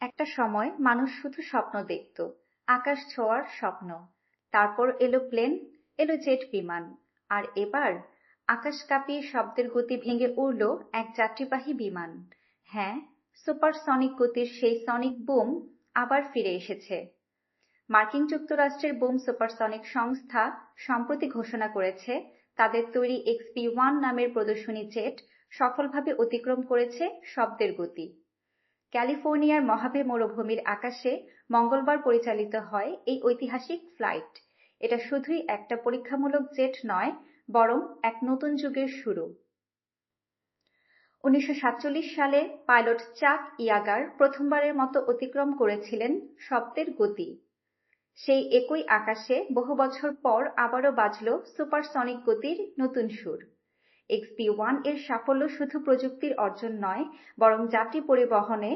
একটা সময় মানুষ শুধু স্বপ্ন দেখত, আকাশ ছোঁয়ার স্বপ্ন। তারপর এলো প্লেন, এলো জেট বিমান। আর এবার আকাশ কাঁপিয়ে শব্দের গতি ভেঙে উড়ল এক যাত্রীবাহী বিমান। হ্যাঁ সুপারসনিক গতির সেই সনিক বুম আবার ফিরে এসেছে। মার্কিন যুক্তরাষ্ট্রের বুম সুপারসনিক সংস্থা সম্প্রতি ঘোষণা করেছে, তাদের তৈরি এক্সপি ওয়ান নামের প্রদর্শনী জেট সফলভাবে অতিক্রম করেছে শব্দের গতি। ক্যালিফোর্নিয়ার মহাবে মরুভূমির আকাশে মঙ্গলবার পরিচালিত হয় এই ঐতিহাসিক ফ্লাইট। এটা শুধুই একটা পরীক্ষামূলক জেট নয়, বরং এক নতুন যুগের শুরু। উনিশশো সাতচল্লিশ সালে পাইলট চাক ইয়াগার প্রথমবারের মতো অতিক্রম করেছিলেন শব্দের গতি। সেই একই আকাশে বহু বছর পর আবারও বাজল সুপারসনিক গতির নতুন সুর। এক্সপি ওয়ানের সাফল্য শুধু প্রযুক্তির অর্জন নয়, বরং যাত্রী পরিবহনে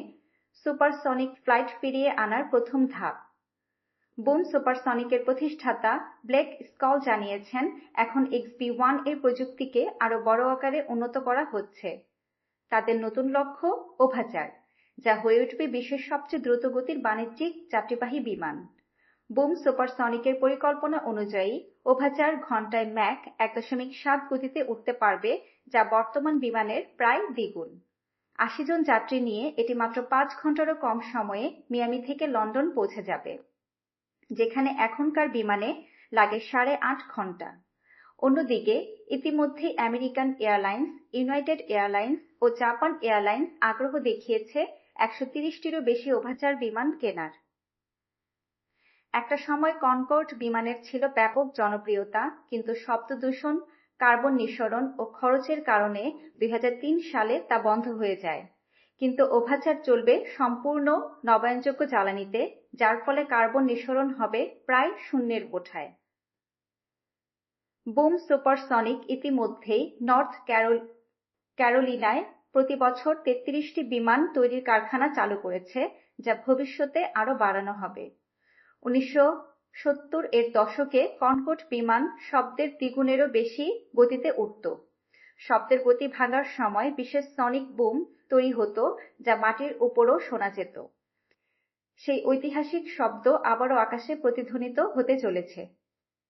সুপারসনিক ফ্লাইট ফিরিয়ে আনার প্রথম ধাপ। বুম সুপারসনিকের প্রতিষ্ঠাতা ব্লেক স্কল জানিয়েছেন, এখন এক্সপি ওয়ানের প্রযুক্তিকে আরও বড় আকারে উন্নত করা হচ্ছে। তাদের নতুন লক্ষ্য ওভাচার যা হয়ে উঠবে বিশ্বের সবচেয়ে দ্রুতগতির বাণিজ্যিক যাত্রীবাহী বিমান। বুম সুপারসনিকের পরিকল্পনা অনুযায়ী ওভাচার ঘন্টায় ম্যাক এক দশমিক সাত গতিতে উঠতে পারবে, যা বর্তমান বিমানের প্রায় দ্বিগুণ। আশি জন যাত্রী নিয়ে এটি মাত্র পাঁচ ঘন্টারও কম সময়ে মিয়ামি থেকে লন্ডন পৌঁছে যাবে, যেখানে এখনকার বিমানে লাগে সাড়ে আট ঘণ্টা। অন্যদিকে, ইতিমধ্যে আমেরিকান এয়ারলাইন্স, ইউনাইটেড এয়ারলাইন্স ও জাপান এয়ারলাইন্স আগ্রহ দেখিয়েছে একশো তিরিশটিরও বেশি ওভাচার বিমান কেনার। একটা সময় কনকর্ড বিমানের ছিল ব্যাপক জনপ্রিয়তা, কিন্তু শব্দ দূষণ, কার্বন নিঃসরণ ও খরচের কারণে দুই হাজার তিন সালে তা বন্ধ হয়ে যায়। কিন্তু ওভাচার চলবে সম্পূর্ণ নবায়নযোগ্য জ্বালানিতে, যার ফলে কার্বন নিঃসরণ হবে প্রায় শূন্যের কোঠায় বুম সুপারসনিক ইতিমধ্যেই নর্থ ক্যারোলিনায় প্রতি বছর তেত্রিশটি বিমান তৈরির কারখানা চালু করেছে, যা ভবিষ্যতে আরও বাড়ানো হবে। উনিশশো সত্তর এর দশকে কনকট বিমান শব্দের দ্বিগুণেরও বেশি গতিতে উঠত শব্দের গতি ভাঙার সময় বিশেষ সনিক বুম তৈরি হতো যা মাটির উপরও শোনা যেত। সেই ঐতিহাসিক শব্দ আবারও আকাশে প্রতিধ্বনিত হতে চলেছে।